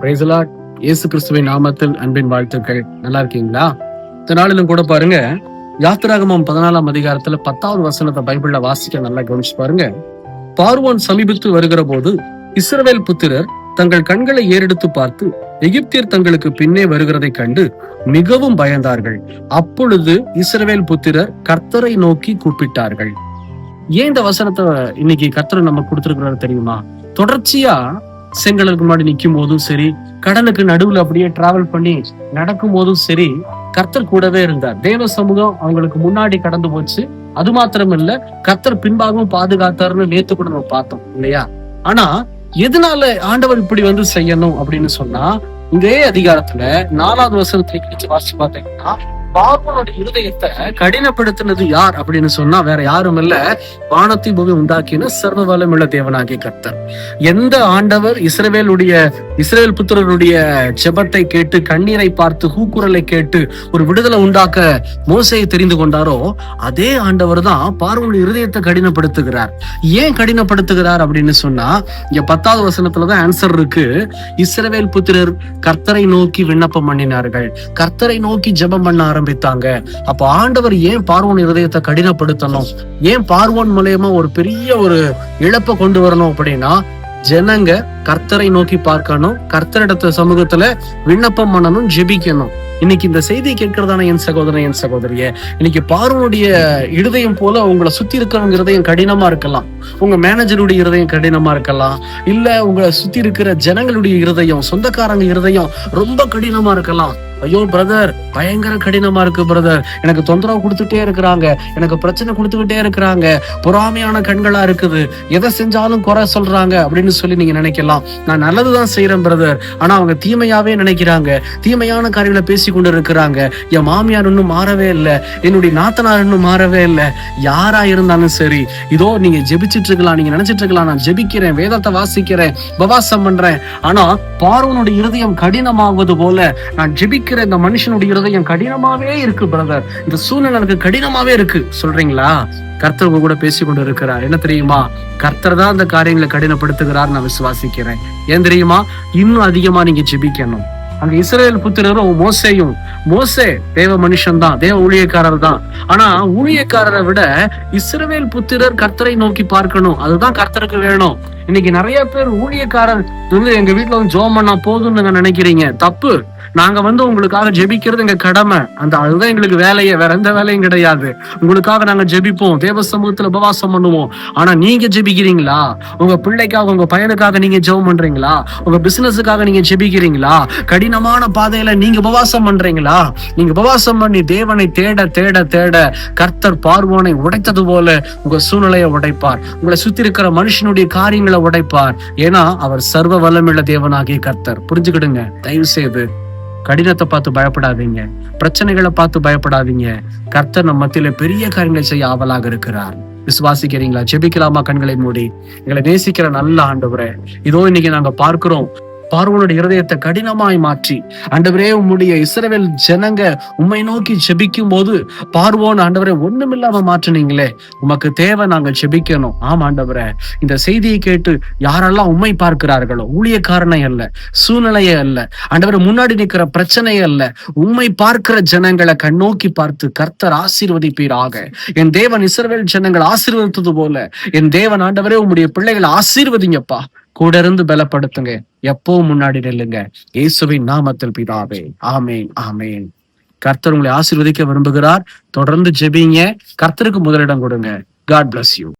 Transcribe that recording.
பிரைசலா இயேசு கிறிஸ்துவின் நாமத்தில் அன்பின் வாழ்த்துக்கள். நல்லா இருக்கீங்களா? இந்த நாளிலும் கூட பாருங்க யாத்திராகமம் பதினாலாம் அதிகாரத்துல பத்தாவது வசனத்தை பைபிள்ல வாசிக்க நல்லா கவனிச்சு பாருங்க. பார்வோன் சமீபித்து வருகிற போது இஸ்ரவேல் புத்திரர் தங்கள் கண்களை ஏறெடுத்து பார்த்து எகிப்தியர் தங்களுக்கு பின்னே வருகிறதை கண்டு மிகவும் பயந்தார்கள். அப்பொழுது இஸ்ரவேல் புத்திரர் கர்த்தரை நோக்கி கூப்பிட்டார்கள். ஏன் இந்த வசனத்தை இன்னைக்கு கர்த்தர் நம்ம கொடுத்திருக்கிறாரு தெரியுமா? தொடர்ச்சியா செங்கடலுக்கு முன்னாடி நிக்கும் போதும் சரி கடலுக்கு நடுவுல அப்படியே டிராவல் பண்ணி நடக்கும் போதும் சரி கர்த்தர் கூடவே இருந்தார். தேவ சமூகம் அவங்களுக்கு முன்னாடி கடந்து போச்சு. அது மாத்திரம் இல்ல கர்த்தர் பின்பாகவும் பாதுகாத்தாருன்னு நேத்து கூட நம்ம பார்த்தோம் இல்லையா? ஆனா எதனால ஆண்டவர் இப்படி வந்து செய்யணும் அப்படின்னு சொன்னா இதே அதிகாரத்துல நாலாவது வசனத்தை கிழிச்சு வாசிச்சு பார்த்தீங்கன்னா பார்வனோட இருதயத்தை கடினப்படுத்தினது யார் அப்படின்னு சொன்னா வேற யாரும் இல்ல. வானத்தை பூமி உண்டாக்கின சர்வ வல்லமுள்ள தேவனாகிய கர்த்தர். எந்த ஆண்டவர் இஸ்ரவேலுடைய இஸ்ரேல் புத்திரனுடைய ஜெபத்தை கேட்டு கண்ணீரை பார்த்து கூக்குரலை கேட்டு ஒரு விடுதலை உண்டாக்க மோசையை தெரிந்து கொண்டாரோ அதே ஆண்டவர் தான் பார்வனுடைய இருதயத்தை கடினப்படுத்துகிறார். ஏன் கடினப்படுத்துகிறார் அப்படின்னு சொன்னா இங்க பத்தாவது வசனத்துலதான் ஆன்சர் இருக்கு. இஸ்ரவேல் புத்திரர் கர்த்தரை நோக்கி விண்ணப்பம் பண்ணினார்கள். கர்த்தரை நோக்கி ஜெபம் பண்ண ஆரம்பித்தாங்க. அப்ப ஆண்டவர் ஏன் பார்வோன் இருதயத்தை கடினப்படுத்தணும்? ஏன் பார்வோன் மூலயமா ஒரு பெரிய ஒரு இழப்பை கொண்டு வரணும் அப்படின்னா ஜனங்க கர்த்தரை நோக்கி பார்க்கணும் கர்த்தரிடத்த சமூகத்துல விண்ணப்பம் பண்ணணும் ஜெபிக்கணும். இன்னைக்கு இந்த செய்தியை கேட்கிறதான என் சகோதரன் என் சகோதரிய இன்னைக்கு பார்வனுடைய இருதயம் போல உங்களை சுத்தி இருக்கிறவங்க இருதயம் கடினமா இருக்கலாம். உங்க மேனேஜருடைய இருதயம் கடினமா இருக்கலாம். இல்ல உங்களை சுத்தி இருக்கிற ஜனங்களுடைய இருதயம் சொந்தக்காரங்க இருதயம் ரொம்ப கடினமா இருக்கலாம். ஐயோ பிரதர் பயங்கர கடினமா இருக்கு பிரதர் எனக்கு தொந்தரவு கொடுத்துட்டே இருக்கிறாங்க. எனக்கு பிரச்சனை கொடுத்துக்கிட்டே இருக்கிறாங்க. பொறாமையான கண்களா இருக்குது. எதை செஞ்சாலும் குறை சொல்றாங்க அப்படின்னு சொல்லி நீங்க நினைக்கலாம். நான் நல்லதுதான் செய்யறேன் பிரதர் ஆனா அவங்க தீமையாவே நினைக்கிறாங்க. தீமையான காரியங்களை பேசி கொண்டு இருக்கிறாங்க என் மாமியார் இன்னும் மாறவே இல்லை. என்னுடைய நாத்தனார் இன்னும் மாறவே இல்லை. யாரா இருந்தாலும் சரி இதோ நீங்க ஜெபிச்சிட்டு இருக்கலாம் நீங்க நினைச்சிட்டு இருக்கலாம் நான் ஜெபிக்கிறேன் வேதத்தை வாசிக்கிறேன் பவாசம் பண்றேன். ஆனா பார்வனுடைய இருதயம் கடினமாவது போல நான் ஜெபிக்கிற இந்த மனுஷனுடைய இருதயம் கடினமாவே இருக்கு பிரதர் இந்த சூழ்நிலை எனக்கு கடினமாவே இருக்கு. சொல்றீங்களா? கர்த்தர் உங்க கூட பேசி கொண்டு இருக்கிறார் என்ன தெரியுமா? கர்த்தர் தான் அந்த காரியங்களை கடினப்படுத்துகிறார் நான் விசுவாசிக்கிறேன். ஏன் தெரியுமா? இன்னும் அதிகமா நீங்க ஜெபிக்கணும். அங்க இஸ்ரேல் புத்திரரும் மோசையும் மோசே தேவ மனுஷன் தான் தேவ ஊழியக்காரர் தான் ஆனா ஊழியக்காரரை விட இஸ்ரவேல் புத்திரர் கர்த்தரை நோக்கி பார்க்கணும். அதுதான் கர்த்தருக்கு வேணும். இன்னைக்கு நிறைய பேர் ஊழியக்காரர் வந்து எங்க வீட்டுல வந்து ஜோம் பண்ணா போதும்னு நினைக்கிறீங்க? தப்பு. நாங்க வந்து உங்களுக்காக ஜெபிக்கிறது எங்க கடமை. அந்த அதுதான் எங்களுக்கு வேலையே. வேற எந்த வேலையும் கிடையாது. உங்களுக்காக நாங்க ஜெபிப்போம். தேவ சமூகத்துல உபவாசம் பண்ணுவோம். ஆனா நீங்க ஜெபிக்கிறீங்களா? உங்க பிள்ளைக்காக உங்க பையனுக்காக நீங்க ஜெபம் பண்றீங்களா? உங்க பிசினஸுக்காக நீங்க ஜெபிக்கிறீங்களா? கடினமான பாதையில நீங்க உபவாசம் பண்றீங்களா? நீங்க உபவாசம் பண்ணி தேவனை தேட தேட தேட கர்த்தர் பார்வோனை உடைத்தது போல உங்க சூழ்நிலையை உடைப்பார். உங்களை சுத்தி இருக்கிற மனுஷனுடைய காரியங்களை உடைப்பார். ஏன்னா அவர் சர்வ வல்லமுள்ள தேவனாகிய கர்த்தர். புரிஞ்சுக்கிடுங்க. தயவு செய்து கடினத்தை பார்த்து பயப்படாதீங்க. பிரச்சனைகளை பார்த்து பயப்படாதீங்க. கர்த்தர் நம்ம மத்தியில பெரிய காரியங்களை செய்ய ஆவலாக இருக்கிறார். விசுவாசிக்கிறீங்களா? ஜெபிக்கலாமா? கண்களை மூடி. எங்களை நேசிக்கிற நல்ல ஆண்டவரே. இதோ இன்னைக்கு நாங்க பார்க்கிறோம். பார்வனுடைய இருதயத்தை கடினமாய் மாற்றி. ஆண்டவரே உம்முடைய இஸ்ரவேல் ஜனங்க உம்மை நோக்கி செபிக்கும் போது பார்வோன் ஆண்டவரே ஒண்ணுமில்லாம மாற்றினீங்களே. உமக்கு தேவை நாங்க செபிக்கணும். ஆமா ஆண்டவரே. இந்த செய்தியை கேட்டு யாரெல்லாம் உண்மை பார்க்கிறார்களோ ஊழியக்காரனை அல்ல சூழ்நிலையே அல்ல ஆண்டவரை முன்னாடி நிற்கிற பிரச்சனை அல்ல உண்மை பார்க்கிற ஜனங்களை கண்ணோக்கி பார்த்து கர்த்தர் ஆசீர்வதிப்பீராக. என் தேவன் இஸ்ரவேல் ஜனங்கள் ஆசீர்வதித்தது போல என் தேவன் ஆண்டவரே உம்முடைய பிள்ளைகளை ஆசீர்வதிங்கப்பா. கூட இருந்து பலப்படுத்துங்க. எப்பவும் முன்னாடி நில்லுங்க. இயேசுவின் நாமத்தில் பிதாவே. ஆமேன் ஆமேன். கர்த்தர் உங்களை ஆசீர்வதிக்க விரும்புகிறார். தொடர்ந்து ஜெபிங்க. கர்த்தருக்கு முதலிடம் கொடுங்க. God bless you